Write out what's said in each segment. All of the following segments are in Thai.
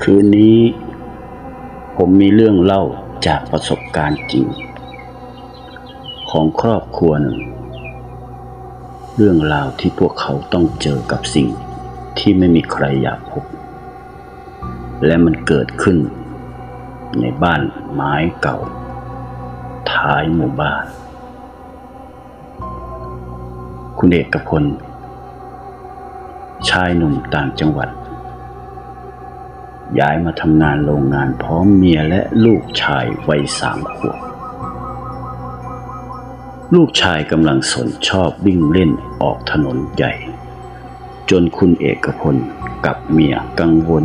คืนนี้ ผมมีเรื่องเล่าจากประสบการณ์จริง ของครอบครัวหนึ่ง เรื่องราวที่พวกเขาต้องเจอกับสิ่งที่ไม่มีใครอยากพบ และมันเกิดขึ้น ในบ้านไม้เก่า ท้ายหมู่บ้าน คุณเอกพลชายหนุ่มต่างจังหวัด ย้ายมาทำงานโรงงานพร้อมเมียและลูกชายวัยสามขวบ ลูกชายกำลังสนชอบวิ่งเล่นออกถนนใหญ่ จนคุณเอกพลกับเมียกังวล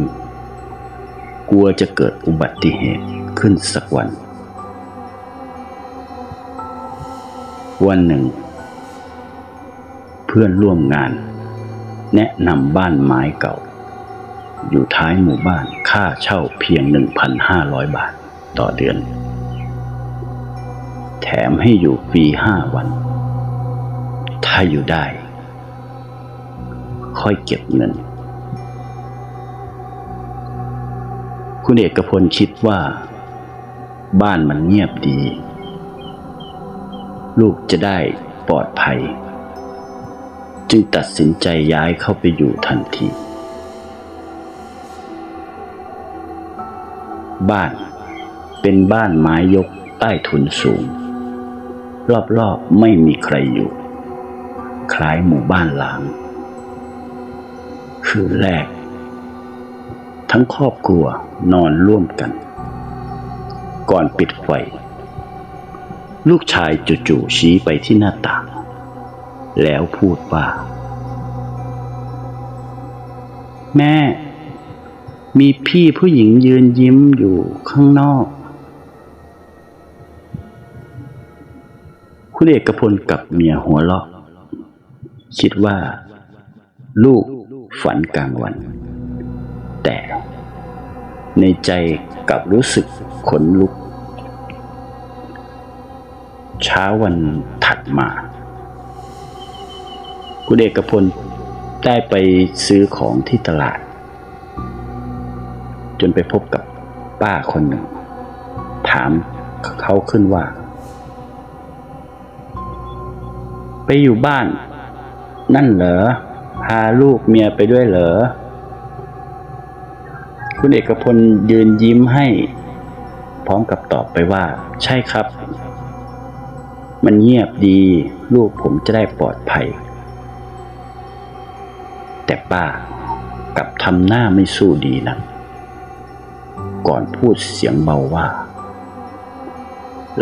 กลัวจะเกิดอุบัติเหตุขึ้นสักวัน วันหนึ่ง เพื่อนร่วมงาน แนะนำบ้านไม้เก่าอยู่ท้ายหมู่บ้าน ค่าเช่าเพียง 1,500 บาทต่อเดือน แถมให้อยู่ฟรีห้าวัน ถ้าอยู่ได้ ค่อยเก็บเงิน คุณเอกพลคิดว่า บ้านมันเงียบดี ลูกจะได้ปลอดภัย จึงตัดสินใจย้ายเข้าไปอยู่ทันที บ้าน เป็นบ้านไม้ยกใต้ถุนสูง รอบๆไม่มีใครอยู่ คล้ายหมู่บ้านล้าง คืนแรก ทั้งครอบครัวนอนร่วมกัน ก่อนปิดไฟ ลูกชายจู่ๆชี้ไปที่หน้าต่าง แล้วพูดว่า แม่ มีพี่ผู้หญิงยืนยิ้มอยู่ข้างนอก คุณเอกพลกับเมียหัวเราะ คิดว่า ลูกฝันกลางวัน แต่ในใจกลับรู้สึกขนลุก เช้าวันถัดมา คุณเอกพลได้ไปซื้อของที่ตลาด จนไปพบกับป้าคนหนึ่ง ถามเขาขึ้นว่า ไปอยู่บ้าน นั่นเหรอ พาลูกเมียไปด้วยเหรอ คุณเอกพลยืนยิ้มให้ พร้อมกับตอบไปว่า ใช่ครับ มันเงียบดี ลูกผมจะได้ปลอดภัย แต่ป้ากลับทำหน้าไม่สู้ดีนะก่ ก่อนพูดเสียงเบาว่า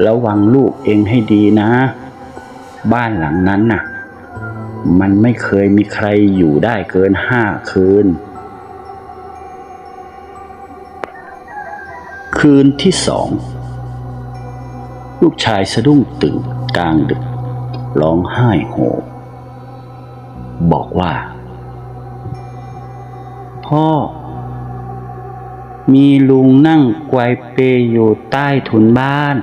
ระวังลูกเองให้ดีนะ บ้านหลังนั้นน่ะ มันไม่เคยมีใครอยู่ได้เกินห้าคืน คืนที่สอง ลูกชายสะดุ้งตื่นกลางดึก ร้องไห้โฮบอกว่า พ่อ มีลุงนั่งไกวเปยอยู่ใต้ถุนบ้าน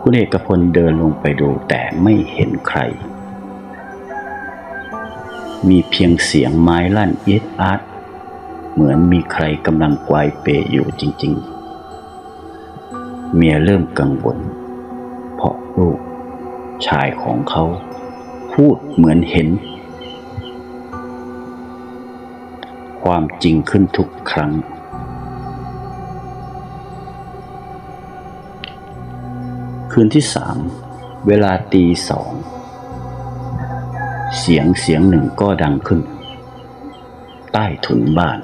คุณเอกพลเดินลงไปดูแต่ไม่เห็นใคร มีเพียงเสียงไม้ลั่นเอียดอาร์ตเหมือนมีใครกำลังไกวเปยอยู่จริง ๆ เมียเริ่มกังวลเพราะลูกชายของเขา พูดเหมือนเห็น ความจริงขึ้นทุกครั้ง คืนที่สามเวลาตีสอง เสียงเสียงหนึ่งก็ดังขึ้น ใต้ถุนบ้าน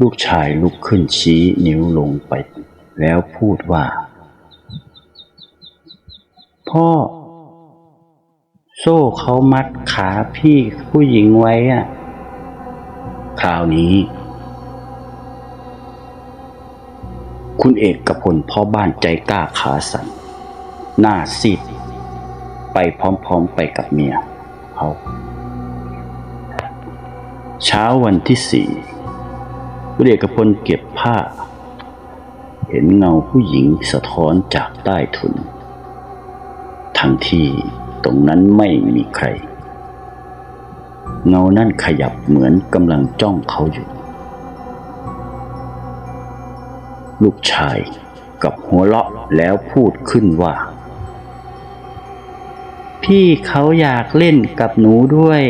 ลูกชายลุกขึ้นชี้นิ้วลงไป แล้วพูดว่า พ่อ โซ่เขามัดขาพี่ผู้หญิงไว้อะคราวนี้ คุณเอกกพลพ่อบ้านใจกล้าขาสั่นหน้าซีดไปพร้อมๆไปกับเมียเขาเช้าวันที่สี่คุณเอกพลเก็บผ้า เห็นเงาผู้หญิงสะท้อนจากใต้ถุน ทั้งที่ รงนั้นไม่มีใคร เงานั่นขยับเหมือนกำลังจ้องเขาอยู่ ลูกชายกับหัวเราะแล้วพูดขึ้นว่า พี่เขาอยากเล่นกับหนูด้วย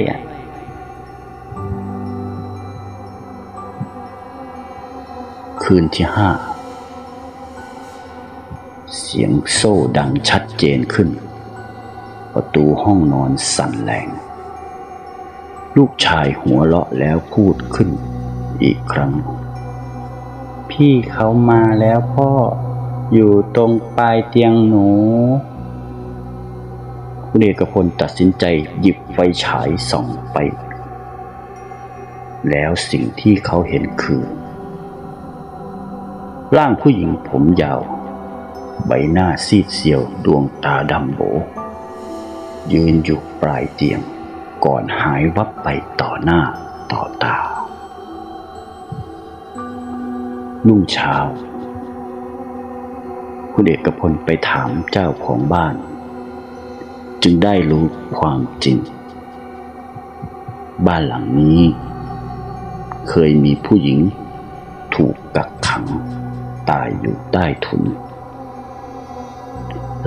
คืนที่ห้า เสียงโซ่ดังชัดเจนขึ้น ประตูห้องนอนสั่นแรง ลูกชายหัวเราะแล้วพูดขึ้นอีกครั้ง พี่เขามาแล้วพ่อ อยู่ตรงปลายเตียงหนูคุณเอกพลตัดสินใจหยิบไฟฉายส่องไป แล้วสิ่งที่เขาเห็นคือ ร่างผู้หญิงผมยาว ใบหน้าซีดเซียวดวงตาดำโบ ยืนอยู่ปลายเตียง ก่อนหายวับไปต่อหน้าต่อตานุ่งเช้า คุณเอกพลไปถามเจ้าของบ้าน จึงได้รู้ความจริง บ้านหลังนี้ เคยมีผู้หญิงถูกกักขังตายอยู่ใต้ถุน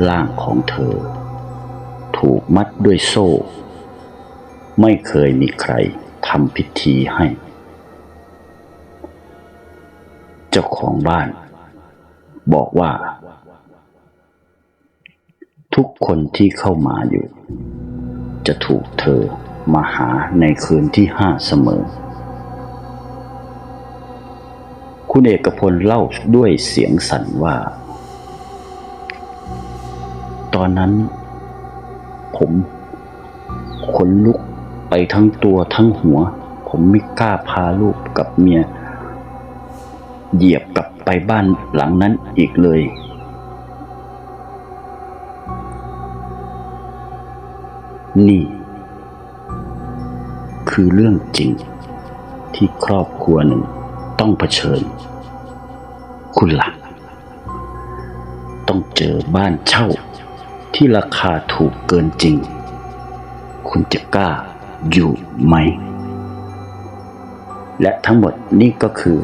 ร่างของเธอ ถูกมัดด้วยโซ่ ไม่เคยมีใครทำพิธีให้ เจ้าของบ้าน บอกว่า ทุกคนที่เข้ามาอยู่ จะถูกเธอมาหาในคืนที่ห้าเสมอ คุณเอกพลเล่าด้วยเสียงสั่นว่า ตอนนั้น ผมขนลุกไปทั้งตัวทั้งหัว ผมไม่กล้าพาลูกกับเมีย เหยียบกลับไปบ้านหลังนั้นอีกเลยนี่ คือเรื่องจริง ที่ครอบครัวหนึ่งต้องเผชิญ คุณหลักต้องเจอบ้านเช่า ที่ราคาถูกเกินจริง คุณจะกล้าอยู่ไหม และทั้งหมดนี่ก็คือ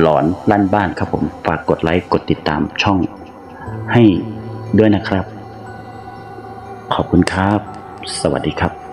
หลอนลั่นบ้านครับผม ฝากกดไลค์ กดติดตามช่อง ให้ด้วยนะครับ ขอบคุณครับ สวัสดีครับ